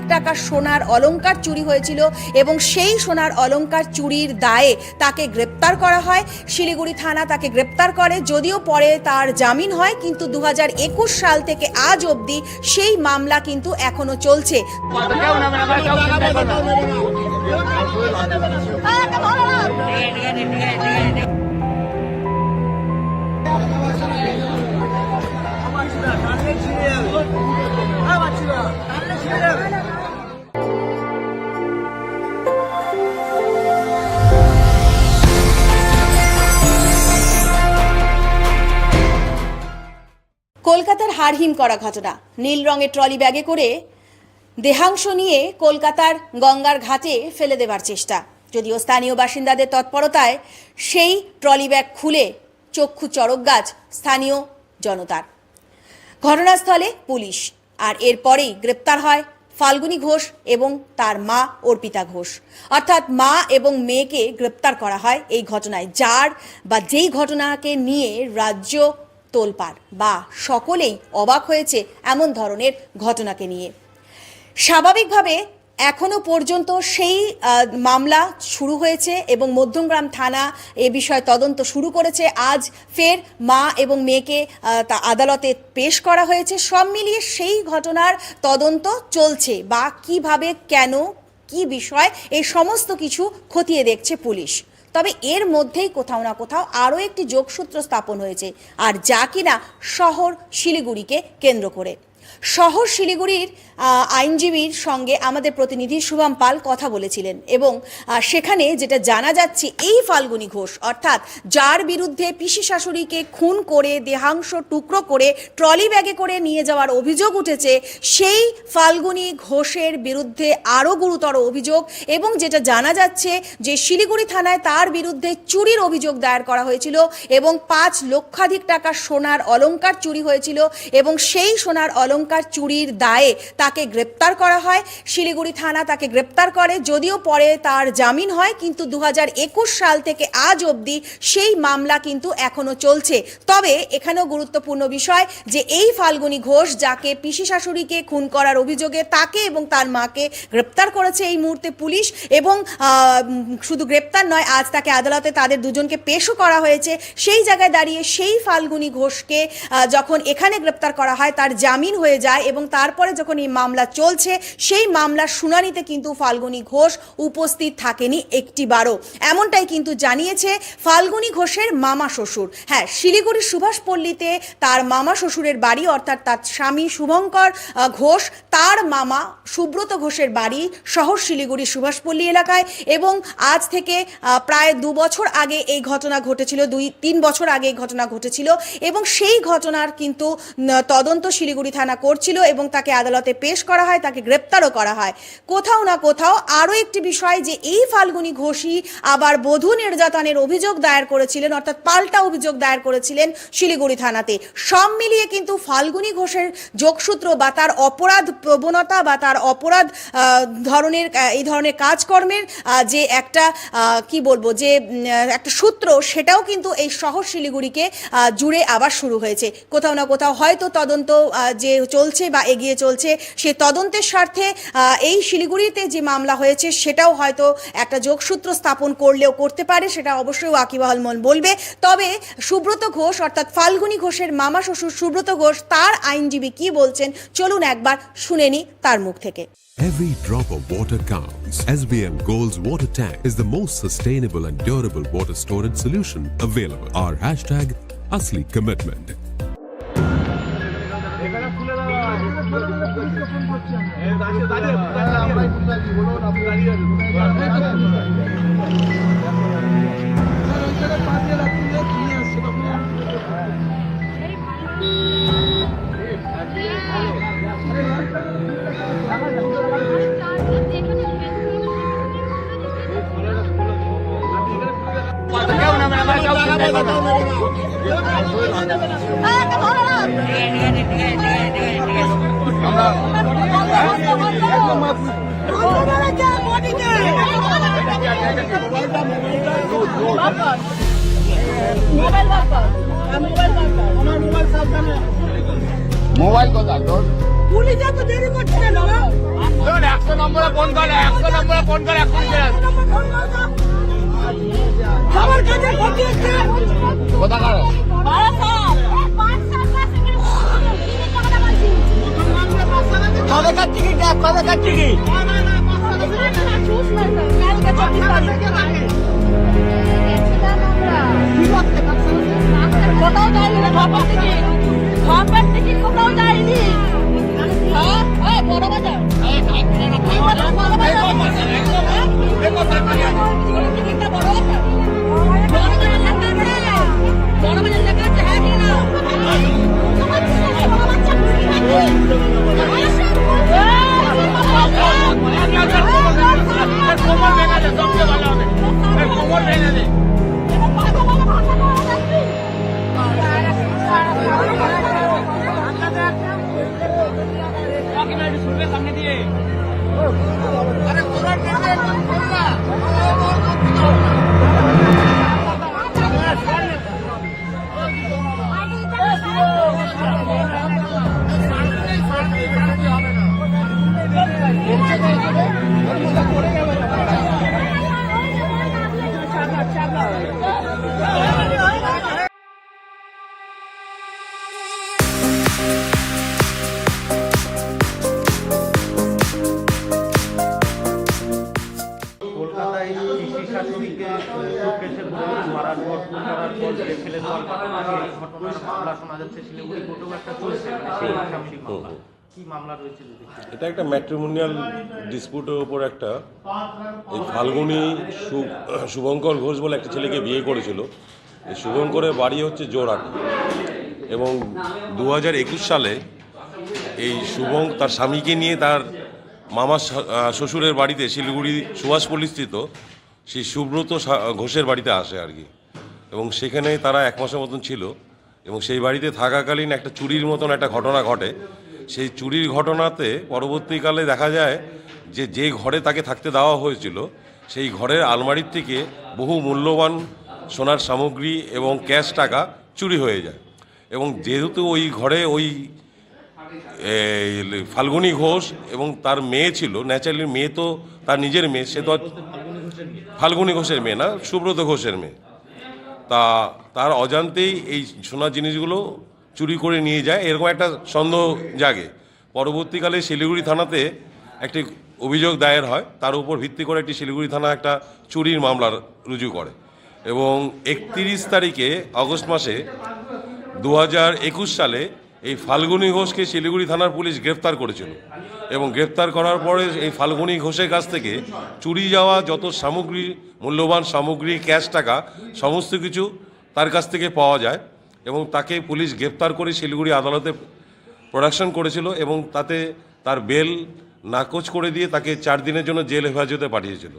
লক্ষাধিক টাকার সোনার অলংকার চুরি হয়েছিল এবং সেই সোনার অলংকার চুরির দায়ে তাকে গ্রেপ্তার করা হয় শিলিগুড়ি থানা তাকে গ্রেপ্তার করে যদিও পরে তার জামিন হয় কিন্তু দু হাজার একুশ সাল থেকে আজ অবধি সেই মামলা কিন্তু এখনও চলছে কলকাতার হারহিম করা ঘটনা। নীল রঙের ট্রলি ব্যাগে করে দেহাংশ নিয়ে কলকাতার গঙ্গার ঘাটে ফেলে দেবার চেষ্টা। যদিও স্থানীয় বাসিন্দাদের তৎপরতায় সেই ট্রলি ব্যাগ খুলে চক্ষু চড়ক গাছ স্থানীয় জনতার। ঘটনাস্থলে পুলিশ, আর এরপরেই গ্রেপ্তার হয় ফাল্গুনী ঘোষ এবং তার মা অর্পিতা ঘোষ। অর্থাৎ মা এবং মেয়েকে গ্রেপ্তার করা হয় এই ঘটনায়। যার বা যেই ঘটনাকে নিয়ে রাজ্য তোলপাড় বা সকলেই অবাক হয়েছে এমন ধরনের ঘটনাকে নিয়ে। স্বাভাবিকভাবে এখনও পর্যন্ত সেই মামলা শুরু হয়েছে এবং মধ্যমগ্রাম থানা এ বিষয়ে তদন্ত শুরু করেছে। আজ ফের মা এবং মেয়েকে তা আদালতে পেশ করা হয়েছে। সব মিলিয়ে সেই ঘটনার তদন্ত চলছে বা কীভাবে, কেন, কি বিষয়, এই সমস্ত কিছু খতিয়ে দেখছে পুলিশ। তবে এর মধ্যেই কোথাও না কোথাও আরও একটি যোগসূত্র স্থাপন হয়েছে। আর যা কিনা শহর শিলিগুড়িকে কেন্দ্র করে। শহর শিলিগুড়ির আইনজীবীর সঙ্গে আমাদের প্রতিনিধি শুভম পাল কথা বলেছিলেন এবং সেখানে যেটা জানা যাচ্ছে, এই ফাল্গুনী ঘোষ, অর্থাৎ যার বিরুদ্ধে পিসি শাশুড়িকে খুন করে, দেহাংশ টুকরো করে, ট্রলি ব্যাগে করে নিয়ে যাওয়ার অভিযোগ উঠেছে, সেই ফাল্গুনী ঘোষের বিরুদ্ধে আরও গুরুতর অভিযোগ এবং যেটা জানা যাচ্ছে যে শিলিগুড়ি থানায় তার বিরুদ্ধে চুরির অভিযোগ দায়ের করা হয়েছিল এবং পাঁচ লক্ষাধিক টাকা সোনার অলংকার চুরি হয়েছিল এবং সেই সোনার অলংকার চুরির দায়ে তাকে গ্রেপ্তার করা হয়। শিলিগুড়ি থানা তাকে গ্রেপ্তার করে। যদিও পরে তার জামিন হয়, কিন্তু দু হাজার একুশ সাল থেকে আজ অবধি সেই মামলা কিন্তু এখনও চলছে। তবে এখানেও গুরুত্বপূর্ণ বিষয় যে এই ফাল্গুনী ঘোষ, যাকে পিসি শাশুড়িকে খুন করার অভিযোগে তাকে এবং তার মাকে গ্রেপ্তার করেছে এই মুহূর্তে পুলিশ এবং শুধু গ্রেপ্তার নয়, আজ তাকে আদালতে তাদের দুজনকে পেশও করা হয়েছে। সেই জায়গায় দাঁড়িয়ে সেই ফাল্গুনী ঘোষকে যখন এখানে গ্রেপ্তার করা হয়, তার জামিন হয়ে যায় এবং তারপরে যখন এই মামলা চলছে, সেই মামলার শুনানিতে কিন্তু ফাল্গুনী ঘোষ উপস্থিত থাকেনি একটিবারও। এমনটাই কিন্তু জানিয়েছে ফাল্গুনী ঘোষের মামা শ্বশুর। হ্যাঁ শিলিগুড়ির সুভাষপল্লীতে তার মামা শ্বশুরের বাড়ি, অর্থাৎ তার স্বামী শুভঙ্কর ঘোষ, তার মামা সুব্রত ঘোষের বাড়ি শহর শিলিগুড়ি সুভাষপল্লী এলাকায় এবং আজ থেকে প্রায় দু বছর আগে এই ঘটনা ঘটেছিল, দুই, তিন বছর আগে এই ঘটনা ঘটেছিল এবং সেই ঘটনার কিন্তু তদন্ত শিলিগুড়ি থানা করছিল এবং তাকে আদালতে পেশ করা হয়, তাকে গ্রেপ্তারও করা হয়। কোথাও না কোথাও আরও একটি বিষয় যে এই ফাল্গুনী ঘোষী আবার বধূ নির্যাতনের অভিযোগ দায়ের করেছিলেন, অর্থাৎ পাল্টা অভিযোগ দায়ের করেছিলেন শিলিগুড়ি থানাতে। সব মিলিয়ে কিন্তু ফাল্গুনী ঘোষের যোগসূত্র বা তার অপরাধ প্রবণতা বা তার অপরাধ ধরনের এই ধরনের কাজকর্মের যে একটা কি বলব, যে একটা সূত্র, সেটাও কিন্তু এই শহর শিলিগুড়িকে জুড়ে আবার শুরু হয়েছে। কোথাও না কোথাও হয়তো তদন্ত যে চলছে বা এগিয়ে চলছে, সে তদন্তের স্বার্থে এই শিলিগুড়িতে যে মামলা হয়েছে সেটাও হয়তো একটা যোগসূত্র স্থাপন করলেও করতে পারে, সেটা অবশ্যই ওয়াকিবহাল মন বলবে তবে সুব্রত ঘোষ, অর্থাৎ ফাল্গুনী ঘোষের মামা শ্বশুর সুব্রত ঘোষ, তার আইনজীবী কি বলছেন চলুন একবার শুনে নি তার মুখ থেকে Every drop of water counts. SBM Gold's water tank is the most sustainable and durable water storage solution available. Our hashtag, Asli Commitment. Mobile কোথায়? তোর পুলিশ এত দেরি করছে কেন? ফোন করে একশো নম্বরে ফোন করে এখন আমার কাছে ভর্তি হচ্ছে। কোথা করো টিকিট? টিকিট? কোথাও যায়নি কোথাও যায়নি বড় বাজার? করার ফেলে দেওয়ার ঘটনার মামলা শোনা যাচ্ছে শিলিগুড়ি কোর্টেও একটা চলছে মানে সেই মামলা। এটা একটা ম্যাট্রিমোনিয়াল ডিসপুটের ওপর একটা এই ফাল্গুনি শুভঙ্কর ঘোষ বলে একটা ছেলেকে বিয়ে করেছিল। এই শুভঙ্করের বাড়ি হচ্ছে জোরহাটি এবং দু হাজার একুশ সালে এই শুভং তার স্বামীকে নিয়ে তার মামার শ্বশুরের বাড়িতে শিলিগুড়ি সুভাষপল্লী স্থিত সেই সুব্রত ঘোষের বাড়িতে আসে আর কি। এবং সেখানে তারা এক মাসের মতন ছিল এবং সেই বাড়িতে থাকাকালীন একটা চুরির মতন একটা ঘটনা ঘটে। সেই চুরির ঘটনাতে পরবর্তীকালে দেখা যায় যে যে ঘরে তাকে থাকতে দেওয়া হয়েছিল, সেই ঘরের আলমারির থেকে বহু মূল্যবান সোনার সামগ্রী এবং ক্যাশ টাকা চুরি হয়ে যায়। এবং যেহেতু ওই ঘরে ওই ফাল্গুনী ঘোষ এবং তার মেয়ে ছিল, ন্যাচারালি মেয়ে তো তার নিজের মেয়ে, সে তো ফাল্গুনী ঘোষের মেয়ে না, সুব্রত ঘোষের মেয়ে। তা, তার অজান্তেই এই সোনা জিনিসগুলো চুরি করে নিয়ে যায়। এরকম একটা সন্দেহ জাগে। পরবর্তীকালে শিলিগুড়ি থানাতে একটি অভিযোগ দায়ের হয়। তার উপর ভিত্তি করে একটি শিলিগুড়ি থানা একটা চুরির মামলার রুজু করে। এবং একত্রিশ তারিখে আগস্ট মাসে দু হাজার একুশ সালে এই ফাল্গুনী ঘোষকে শিলিগুড়ি থানার পুলিশ গ্রেফতার করেছিল। এবং গ্রেফতার করার পরে এই ফাল্গুনী ঘোষের কাছ থেকে চুরি যাওয়া যত সামগ্রী, মূল্যবান সামগ্রী, ক্যাশ টাকা, সমস্ত কিছু তার কাছ থেকে পাওয়া যায় এবং তাকে পুলিশ গ্রেফতার করে শিলিগুড়ি আদালতে প্রোডাকশন করেছিল এবং তাতে তার বেল নাকচ করে দিয়ে তাকে চার দিনের জন্য জেল হেফাজতে পাঠিয়েছিল।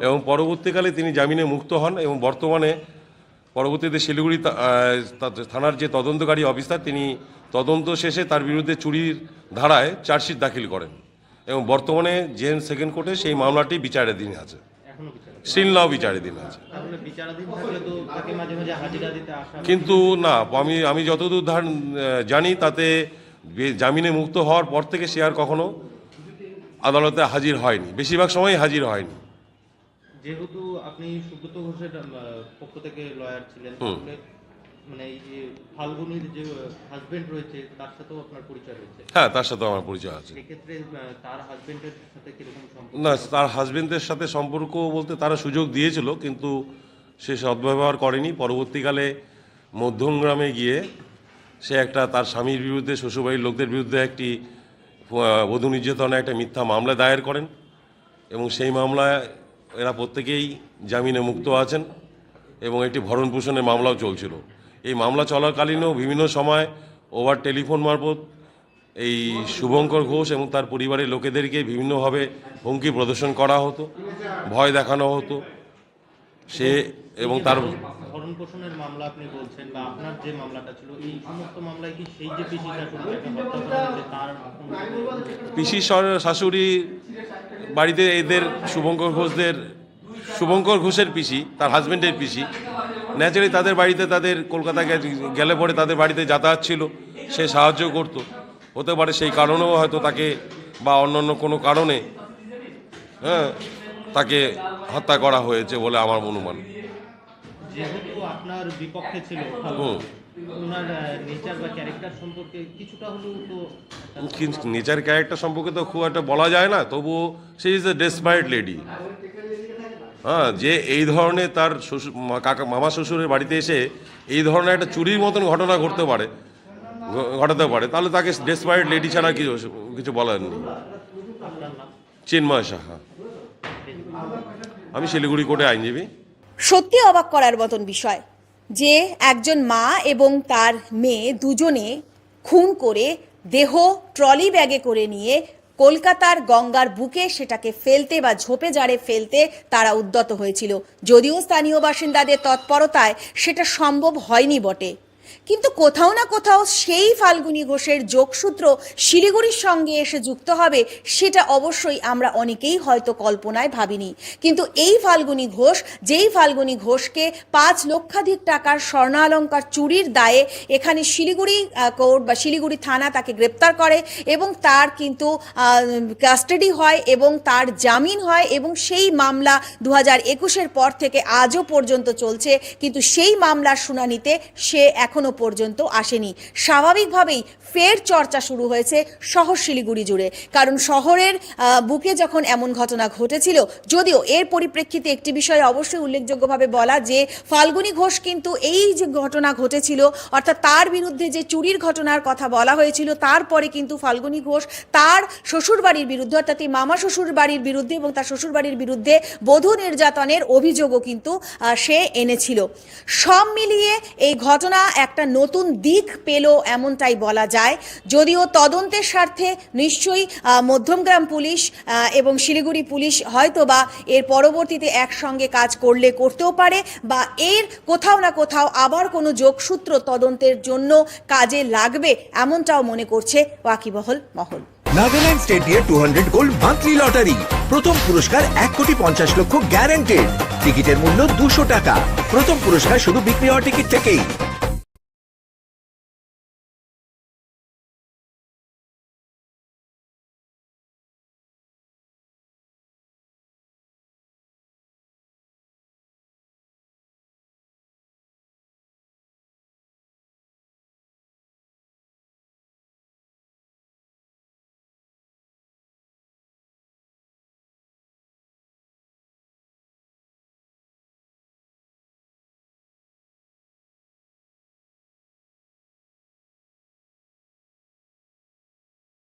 এবং পরবর্তীকালে তিনি জামিনে মুক্ত হন এবং বর্তমানে পরবর্তীতে শিলিগুড়ি থানার যে তদন্তকারী অফিসার তিনি তদন্ত শেষে তার বিরুদ্ধে চুরির ধারায় চার্জশিট দাখিল করেন। এবং বর্তমানে জেন সেকেন্ড কোর্টে সেই মামলাটি বিচারাধীন আছে। শ্রীনলাও বিচারাধীন? আছে। কিন্তু না আমি আমি যতদূর ধার জানি তাতে জামিনে মুক্ত হওয়ার পর থেকে সে আর কখনো আদালতে হাজির হয়নি। বেশিরভাগ সময় হাজির হয়নি। যেহেতু আপনি সুব্রত ঘোষের পক্ষ থেকে লয়ার ছিলেন। তাহলে মানে এই যে ফাল্গুনির যে হাজবেন্ড রয়েছে তার সাথেও আপনার পরিচয় রয়েছে হ্যাঁ তার সাথে আমার পরিচয় আছে। সেক্ষেত্রে তার হাজবেন্ডের সাথে কীরকম সম্পর্ক? না তার হাজবেন্ডের সাথে সম্পর্ক বলতে তারা সুযোগ দিয়েছিল কিন্তু সে সদ্ব্যবহার করেনি। পরবর্তীকালে মধ্যমগ্রামে গিয়ে সে একটা তার স্বামীর বিরুদ্ধে শ্বশুরবাড়ির লোকদের বিরুদ্ধে একটি বধূ নির্যাতনে একটা মিথ্যা মামলা দায়ের করেন এবং সেই মামলায় এরা প্রত্যেকেই জামিনে মুক্ত আছেন এবং একটি ভরণ পোষণের মামলাও চলছিল। এই মামলা চলাকালীনও বিভিন্ন সময় ওভার টেলিফোন মারফত এই শুভঙ্কর ঘোষ এবং তার পরিবারের লোকেদেরকে বিভিন্নভাবে হুমকি প্রদর্শন করা হতো ভয় দেখানো হতো। সে এবং তার ভরণ পোষণের মামলা আপনি বলছেন বা আপনার যে মামলাটা ছিল এই সমস্ত মামলায় কি সেই যে পিসি শাশুড়িকে হত্যা করা হয়েছে তার কোনো- পিসি শাশুড়ি বাড়িতে এদের শুভঙ্কর ঘোষদের, শুভঙ্কর ঘোষের পিসি, তার হাজব্যান্ডের পিসি। ন্যাচারালি তাদের বাড়িতে তাদের কলকাতা গেলে পরে তাদের বাড়িতে যাতায়াত ছিল, সে সাহায্য করত। হতে পারে সেই কারণেও হয়তো তাকে বা অন্য অন্য কোনো কারণে হ্যাঁ তাকে হত্যা করা হয়েছে বলে আমার অনুমান। যেহেতু আপনার বিপক্ষে ছিল ওনার নেচার বা ক্যারেক্টার সম্পর্কে কিছুটা হলেও তো নেচার ক্যারেক্টার সম্পর্কে তো খুব একটা বলা যায় না তবুও সে ইজ এ ডেসপায়ার্ড লেডি হ্যাঁ যে এই ধরনের তার শ্বশুর কাকা মামা শ্বশুরের বাড়িতে এসে এই ধরনের একটা চুরির মতন ঘটনা ঘটতে পারে ঘটাতে পারে তাহলে তাকে ডেসপায়ার্ড লেডি ছাড়া কিছু কিছু বলার নেই। চিন্ময় সাহা। আমি শিলিগুড়ি কোর্টে আইনজীবী। সত্যি অবাক করার মতন বিষয় যে একজন মা এবং তার মেয়ে দুজনে খুন করে দেহ ট্রলি ব্যাগে করে নিয়ে কলকাতার গঙ্গার বুকে সেটাকে ফেলতে বা ঝোপে জারে ফেলতে তারা উদ্যত হয়েছিল। যদিও স্থানীয় বাসিন্দাদের তৎপরতায় সেটা সম্ভব হয়নি বটে। কিন্তু কোথাও না কোথাও সেই ফাল্গুনী ঘোষের যোগসূত্র শিলিগুড়ির সঙ্গে এসে যুক্ত হবে, সেটা অবশ্যই আমরা অনেকেই হয়তো কল্পনায় ভাবিনি। কিন্তু এই ফাল্গুনী ঘোষ, যেই ফাল্গুনী ঘোষকে পাঁচ লক্ষাধিক টাকার স্বর্ণালঙ্কার চুরির দায়ে এখানে শিলিগুড়ি কোর্ট বা শিলিগুড়ি থানা তাকে গ্রেপ্তার করে এবং তার কিন্তু কাস্টাডি হয় এবং তার জামিন হয় এবং সেই মামলা দু হাজার একুশের পর থেকে আজও পর্যন্ত চলছে। কিন্তু সেই মামলার শুনানিতে সে এখনও পর্যন্ত আসেনি। স্বাভাবিকভাবেই ফের চর্চা শুরু হয়েছে শহর শিলিগুড়ি জুড়ে। কারণ শহরের বুকে যখন এমন ঘটনা ঘটেছিল, যদিও এর পরিপ্রেক্ষিতে একটি বিষয় অবশ্যই উল্লেখযোগ্যভাবে বলা যে, ফাল্গুনী ঘোষ কিন্তু এই যে ঘটনা ঘটেছিল, অর্থাৎ তার বিরুদ্ধে যে চুরির ঘটনার কথা বলা হয়েছিল, তারপরে কিন্তু ফাল্গুনী ঘোষ তার শ্বশুরবাড়ির বিরুদ্ধে, অর্থাৎ এই মামা শ্বশুর বাড়ির বিরুদ্ধে এবং তার শ্বশুরবাড়ির বিরুদ্ধে বধূ নির্যাতনের অভিযোগও কিন্তু সে এনেছিল। সব মিলিয়ে এই ঘটনা একটা নতুন দিক পেল এমনটাই বলা যায়। যদিও তদন্তের স্বার্থে নিশ্চয়ই মধ্যমগ্রাম পুলিশ এবং শিলিগুড়ি পুলিশ হয়তো বা এর পরবর্তীতে একসঙ্গে কাজ করলে করতেও পারে বা এর কোথাও না কোথাও আবার কোনো যোগসূত্র তদন্তের জন্য কাজে লাগবে এমনটাও মনে করছে ওয়াকিবহল মহল। নাগাল্যান্ড স্টেট দিয়ে two hundred gold monthly lottery. প্রথম পুরস্কার এক কোটি পঞ্চাশ লক্ষ গ্যারান্টেড টিকিটের মূল্য দুশো টাকা। প্রথম পুরস্কার শুধু বিক্রি হওয়া টিকিট থেকেই।